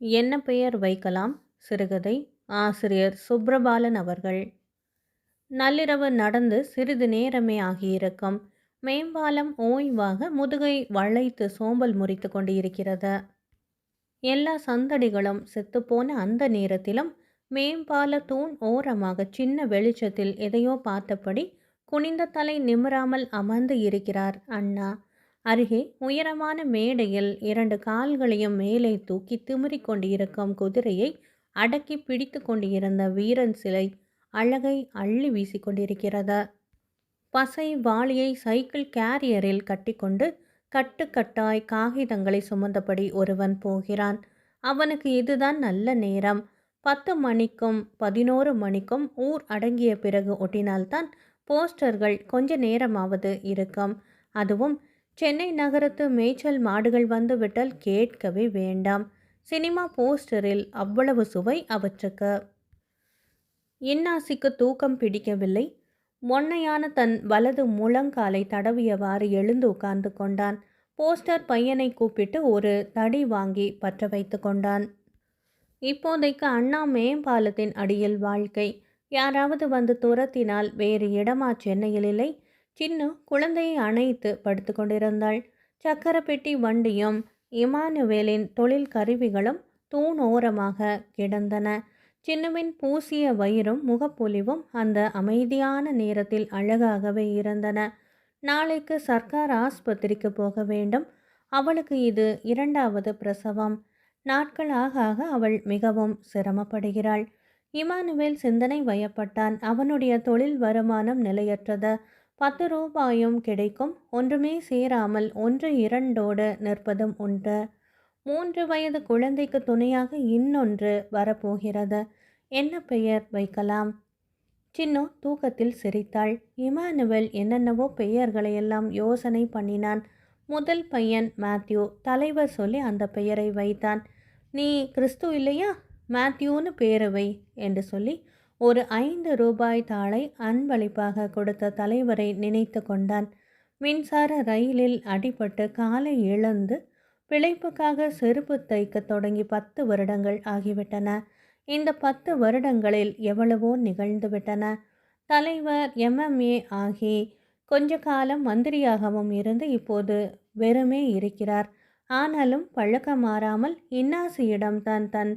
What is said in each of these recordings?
என்ன பெயர் வைக்கலாம்? சிறுகதை ஆசிரியர் சுப்ரபாலன் அவர்கள். நள்ளிரவு நடந்து சிறிது நேரமே ஆகியிருக்கும். மேம்பாலம் ஓய்வாக முதுகை வளைத்து சோம்பல் முறித்து கொண்டிருக்கிறது. எல்லா சந்தடிகளும் செத்துப்போன அந்த நேரத்திலும் மேம்பால தூண் ஓரமாக சின்ன வெளிச்சத்தில் எதையோ பார்த்தபடி குனிந்த தலை நிமிராமல் அமர்ந்து இருக்கிறார் அண்ணா. அருகே உயரமான மேடையில் இரண்டு கால்களையும் மேலே தூக்கி திமிரிக் கொண்டிருக்கும் குதிரையை அடக்கி பிடித்து கொண்டிருந்த வீரன் சிலை அழகை அள்ளி வீசிக்கொண்டிருக்கிறது பசை வாளியை சைக்கிள் கேரியரில் கட்டிக்கொண்டு கட்டுக்கட்டாய் காகிதங்களை சுமந்தபடி ஒருவன் போகிறான். அவனுக்கு இதுதான் நல்ல நேரம். பத்து மணிக்கும் பதினோரு மணிக்கும் ஊர் அடங்கிய பிறகு ஒட்டினால்தான் போஸ்டர்கள் கொஞ்ச நேரமாவது இருக்கும். அதுவும் சென்னை நகரத்து மேய்ச்சல் மாடுகள் வந்துவிட்டால் கேட்கவே வேண்டாம். சினிமா போஸ்டரில் அவ்வளவு சுவை அவற்றுக்கு. இன்னாசிக்கு தூக்கம் பிடிக்கவில்லை. மொன்னையான தன் வலது முழங்காலை தடவியவாறு எழுந்து உட்கார்ந்து கொண்டான். போஸ்டர் பையனை கூப்பிட்டு ஒரு தடி வாங்கி பற்ற வைத்து கொண்டான். இப்போதைக்கு அண்ணா மேம்பாலத்தின் அடியில் வாழ்க்கை. யாராவது வந்து துரத்தினால் வேறு இடமா சென்னையில் இல்லை. சின்னு குழந்தையை அணைத்து படுத்து கொண்டிருந்தாள் சக்கரப்பெட்டி வண்டியும் இமானுவேலின் தொழில் கருவிகளும் தூணோரமாக கிடந்தன. சின்னுவின் பூசிய வயிறும் முகப்பொலிவும் அந்த அமைதியான நேரத்தில் அழகாகவே இருந்தன. நாளைக்கு சர்க்கார் ஆஸ்பத்திரிக்கு போக வேண்டும். அவளுக்கு இது இரண்டாவது பிரசவம். நாட்களாக ஆக அவள் மிகவும் சிரமப்படுகிறாள். இமானுவேல் சிந்தனை வயப்பட்டான். அவனுடைய தொழில் வருமானம் நிலையற்றது. பத்து ரூபாயும் கிடைக்கும். ஒன்றுமே சேராமல் ஒன்று இரண்டோடு நிற்பதும் உண்டு. மூன்று வயது குழந்தைக்கு துணையாக இன்னொன்று வரப்போகிறது. என்ன பெயர் வைக்கலாம்? சின்னு தூக்கத்தில் சிரித்தாள். இமானுவல் என்னென்னவோ பெயர்களையெல்லாம் யோசனை பண்ணினான். முதல் பையன் மேத்யூ. தலைவர் சொல்லி அந்த பெயரை வைத்தான். நீ கிறிஸ்து இல்லையா? மேத்யூன்னு பேரவை என்று சொல்லி ஒரு ஐந்து ரூபாய் தாளை அன்பளிப்பாக கொடுத்த தலைவரை நினைத்து கொண்டான். மின்சார ரயிலில் அடிபட்டு காலை இழந்து பிழைப்புக்காக செருப்பு தைக்க தொடங்கி பத்து வருடங்கள் ஆகிவிட்டன. இந்த பத்து வருடங்களில் எவ்வளவோ நிகழ்ந்துவிட்டன தலைவர் எம்எம்ஏ ஆகி கொஞ்ச காலம் மந்திரியாகவும் இருந்து இப்போது வெறுமே இருக்கிறார். ஆனாலும் பழக்கம் மாறாமல் இன்னாசியிடம் தான் தன்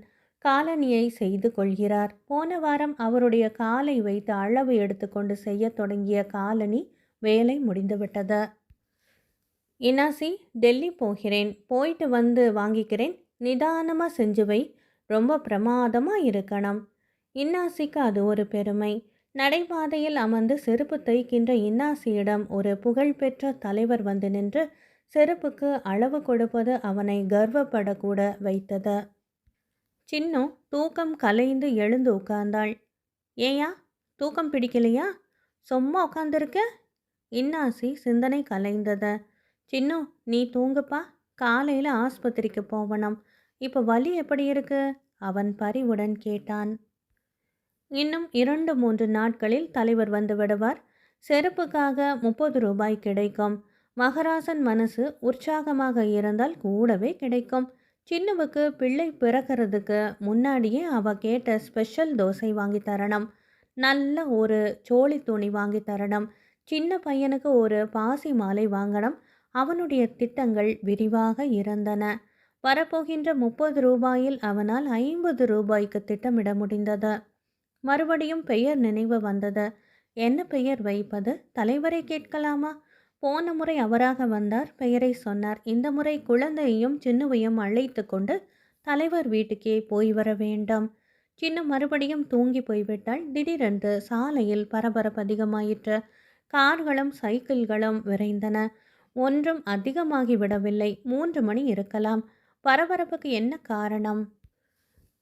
காலனியை செய்து கொள்கிறார். போன வாரம் அவருடைய காலை வைத்து அளவு எடுத்துக்கொண்டு செய்ய தொடங்கிய காலனி வேலை முடிந்துவிட்டது. இனாசி டெல்லி போகிறேன். போயிட்டு வந்து வாங்கிக்கிறேன். நிதானமாக செஞ்சு வை. ரொம்ப பிரமாதமாக இருக்கணும். இன்னாசிக்கு அது ஒரு பெருமை. நடைபாதையில் அமர்ந்து செருப்பு தைக்கின்ற இன்னாசியிடம் ஒரு புகழ்பெற்ற தலைவர் வந்து நின்று செருப்புக்கு அளவு கொடுப்பது அவனை கர்வப்படக்கூட வைத்தது. சின்னும் தூக்கம் கலைந்து எழுந்து உட்கார்ந்தாள். ஏயா தூக்கம் பிடிக்கலையா? சும்மா உட்காந்துருக்க இன்னாசி சிந்தனை கலைந்தத. சின்னு நீ தூங்குப்பா. காலையில் ஆஸ்பத்திரிக்கு போகணும். இப்போ வலி எப்படி இருக்கு? அவன் பரிவுடன் கேட்டான். இன்னும் இரண்டு மூன்று நாட்களில் தலைவர் வந்து விடுவார். செருப்புக்காக முப்பது ரூபாய் கிடைக்கும். மகராசன் மனசு உற்சாகமாக இருந்தால் கூடவே கிடைக்கும். சின்னுவுக்கு பிள்ளை பிறக்கிறதுக்கு முன்னாடியே அவ கேட்ட ஸ்பெஷல் தோசை வாங்கி தரணும். நல்ல ஒரு சோழி துணி வாங்கி தரணும். சின்ன பையனுக்கு ஒரு பாசி மாலை வாங்கணும். அவனுடைய திட்டங்கள் விரிவாக இருந்தன. வரப்போகின்ற முப்பது ரூபாயில் அவனால் ஐம்பது ரூபாய்க்கு திட்டமிட முடிந்தது. மறுபடியும் பெயர் நினைவு வந்தது. என்ன பெயர் வைப்பது? தலைவரை கேட்கலாமா? போன முறை அவராக வந்தார் பெயரை சொன்னார். இந்த முறை குழந்தையையும் சின்னுவையும் அழைத்து கொண்டு தலைவர் வீட்டுக்கே போய் வர வேண்டும். சின்ன மறுபடியும் தூங்கி போய்விட்டால் திடீரென்று சாலையில் பரபரப்பு அதிகமாயிற்று. கார்களும் சைக்கிள்களும் விரைந்தன. ஒன்றும் அதிகமாகிவிடவில்லை. மூன்று மணி இருக்கலாம். பரபரப்புக்கு என்ன காரணம்?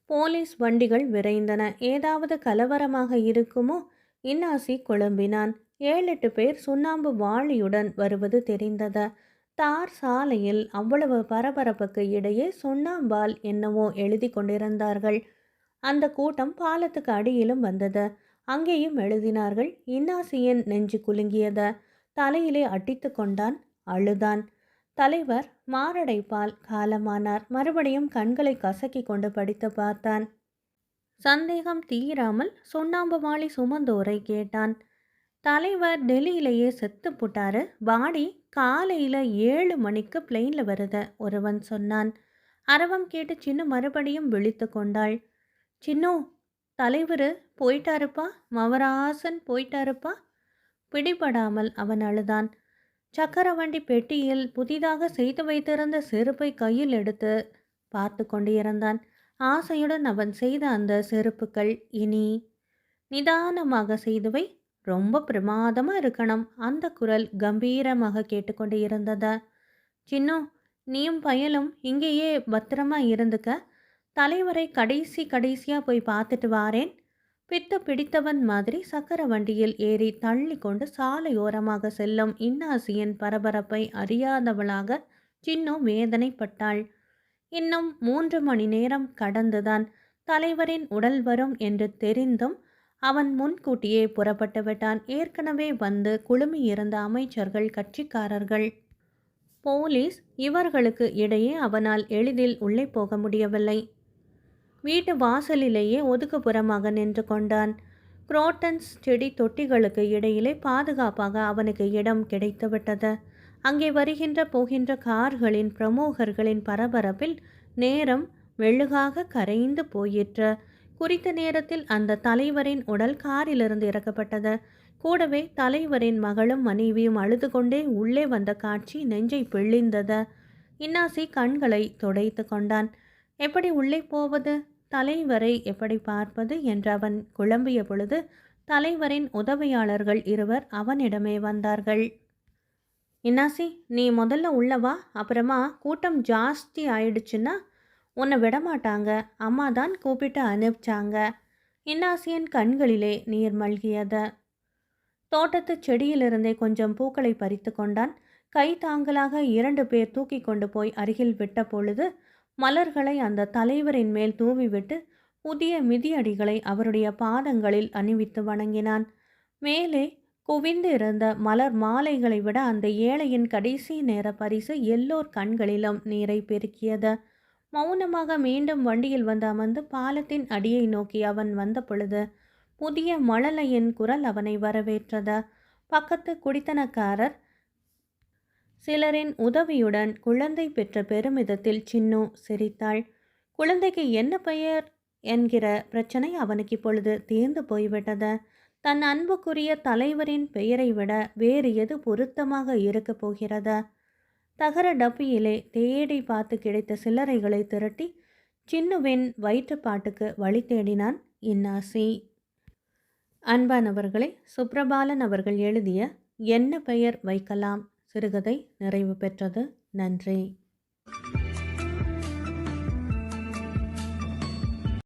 போலீஸ் வண்டிகள் விரைந்தன. ஏதாவது கலவரமாக இருக்குமோ? இன்னாசி குழம்பினான். ஏழெட்டு பேர் சுண்ணாம்பு வாளியுடன் வருவது தெரிந்தது. தார் சாலையில் அவ்வளவு பரபரப்புக்கு இடையே சுண்ணாம்பால் என்னவோ எழுதி கொண்டிருந்தார்கள். அந்த கூட்டம் பாலத்துக்கு அடியிலும் வந்தது. அங்கேயும் எழுதினார்கள். இன்னாசியின் நெஞ்சு குலுங்கியது. தலையிலே அட்டித்து கொண்டான் அழுதான். தலைவர் மாரடைப்பால் காலமானார். மறுபடியும் கண்களை கசக்கி கொண்டு படித்து பார்த்தான். சந்தேகம் தீராமல் சுண்ணாம்பு வாளி சுமந்தோரை கேட்டான். தலைவர் டெல்லியிலேயே செத்து போட்டாரு. பாடி காலையில் ஏழு மணிக்கு பிளெயினில் வருத ஒருவன் சொன்னான். அரவம் கேட்டு சின்ன மறுபடியும் விழித்து கொண்டாள். சின்னோ தலைவர் போயிட்டாருப்பா? மவராசன் போயிட்டாருப்பா? பிடிபடாமல் அவன் அழுதான். சக்கரவண்டி பெட்டியில் புதிதாக செய்து வைத்திருந்த செருப்பை கையில் எடுத்து பார்த்து கொண்டிருந்தான் ஆசையுடன் அவன் செய்த அந்த செருப்புகள் இனி நிதானமாக செய்துவை ரொம்ப பிரமாதமாக இருக்கணும். அந்த குரல் கம்பீரமாக கேட்டுக்கொண்டு இருந்தத. சின்னோ நீயும் பயலும் இங்கேயே பத்திரமா இருந்துக்க. தலைவரை கடைசி கடைசியாக போய் பார்த்துட்டு வாரேன். பித்து பிடித்தவன் மாதிரி சக்கர வண்டியில் ஏறி தள்ளி கொண்டு சாலையோரமாக செல்லும் இன்னாசியின் பரபரப்பை அறியாதவளாக சின்னு வேதனைப்பட்டாள். இன்னும் மூன்று மணி நேரம் கடந்துதான் தலைவரின் உடல் வரும் என்று தெரிந்தும் அவன் முன்கூட்டியே புறப்பட்டு விட்டான் ஏற்கனவே வந்து குழுமியிருந்த அமைச்சர்கள் கட்சிக்காரர்கள் போலீஸ் இவர்களுக்கு இடையே அவனால் எளிதில் உள்ளே போக முடியவில்லை. வீட்டு வாசலிலேயே ஒதுக்குப்புறமாக நின்று கொண்டான். குரோட்டன்ஸ் செடி தொட்டிகளுக்கு இடையிலே பாதுகாப்பாக அவனுக்கு இடம் கிடைத்துவிட்டது. அங்கே வருகின்ற போகின்ற கார்களின் பிரமுகர்களின் பரபரப்பில் நேரம் மெழுகாக கரைந்து போயிற்று. குறித்த நேரத்தில் அந்த தலைவரின் உடல் காரிலிருந்து இறக்கப்பட்டது. கூடவே தலைவரின் மகளும் மனைவியும் அழுது கொண்டே உள்ளே வந்த காட்சி நெஞ்சை பிழிந்தது. இன்னாசி கண்களை துடைத்து கொண்டான். எப்படி உள்ளே போவது? தலைவரை எப்படி பார்ப்பது? என்று அவன் குழம்பிய பொழுது தலைவரின் உதவியாளர்கள் இருவர் அவனிடமே வந்தார்கள். இன்னாசி நீ முதல்ல உள்ளவா அப்புறமா கூட்டம் ஜாஸ்தி ஆயிடுச்சுன்னா உன்னை விடமாட்டாங்க. அம்மா தான் கூப்பிட்டு அனுப்பிச்சாங்க. இன்னாசியன் கண்களிலே நீர் மல்கியது. தோட்டத்து செடியிலிருந்தே கொஞ்சம் பூக்களை பறித்து கொண்டான். கை தாங்கலாக இரண்டு பேர் தூக்கி கொண்டு போய் அருகில் விட்ட பொழுது மலர்களை அந்த தலைவரின் மேல் தூவிவிட்டு புதிய மிதியடிகளை அவருடைய பாதங்களில் அணிவித்து வணங்கினான். மேலே குவிந்து இருந்த மலர் மாலைகளை விட அந்த ஏழையின் கடைசி நேர பரிசு எல்லோர் கண்களிலும் நீரை பெருக்கியது. மௌனமாக மீண்டும் வண்டியில் வந்து அமர்ந்து பாலத்தின் அடியை நோக்கி அவன் வந்த பொழுது புதிய மழலையின் குரல் அவனை வரவேற்றது. பக்கத்து குடித்தனக்காரர் சிலரின் உதவியுடன் குழந்தை பெற்ற பெருமிதத்தில் சின்னு சிரித்தாள். குழந்தைக்கு என்ன பெயர்? என்கிற பிரச்சனை அவனுக்கு இப்பொழுது தீர்ந்து போய்விட்டது. தன் அன்புக்குரிய தலைவரின் பெயரை விட வேறு எது பொருத்தமாக இருக்கப் போகிறது? தகர டப்பியிலே தேடி பார்த்து கிடைத்த சில்லறைகளை திரட்டி சின்னுவின் வயிற்றுப்பாட்டுக்கு வழி தேடினான் இன்னாசி. அன்பானவர்களே சுப்ரபாலன் அவர்கள் எழுதிய என்ன பெயர் வைக்கலாம்? சிறுகதை நிறைவு பெற்றது. நன்றி.